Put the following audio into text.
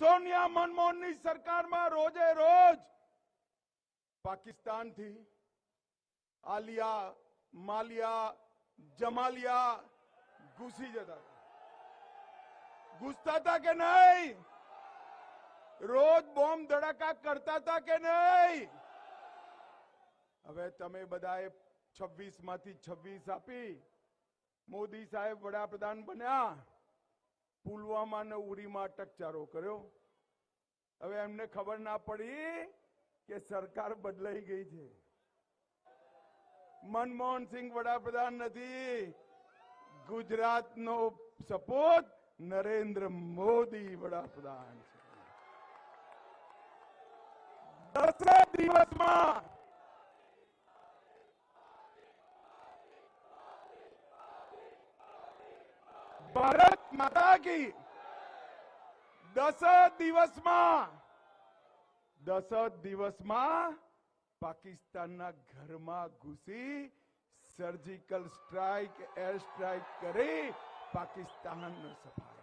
સોનિયા મનમોહનની સરકારમાં રોજે રોજ પાકિસ્તાનથી આલિયા માલિયા જમાલિયા ઘૂસી જતા હતા ઘૂસતા હતા કે નહીં રોજ બોમ્બ ધડાકા કરતા હતા કે નહીં હવે તમે બધાએ છવ્વીસ માંથી છવ્વીસ આપી મોદી સાહેબ વડાપ્રધાન બન્યા પુલવામા ને ઉરીમાં અટકચારો કર્યો. હવે એમને ખબર ના પડી કે સરકાર બદલાઈ ગઈ છે. મનમોહન સિંહ વડાપ્રધાન નથી. ગુજરાતનો સપોત નરેન્દ્ર મોદી વડાપ્રધાન છે. દસ દિવસમાં ભારત માતા કી દસ દિવસમાં દસ દિવસમાં પાકિસ્તાનના ઘરમાં ઘૂસી સર્જિકલ સ્ટ્રાઇક એર સ્ટ્રાઇક કરી પાકિસ્તાનનો સફાયો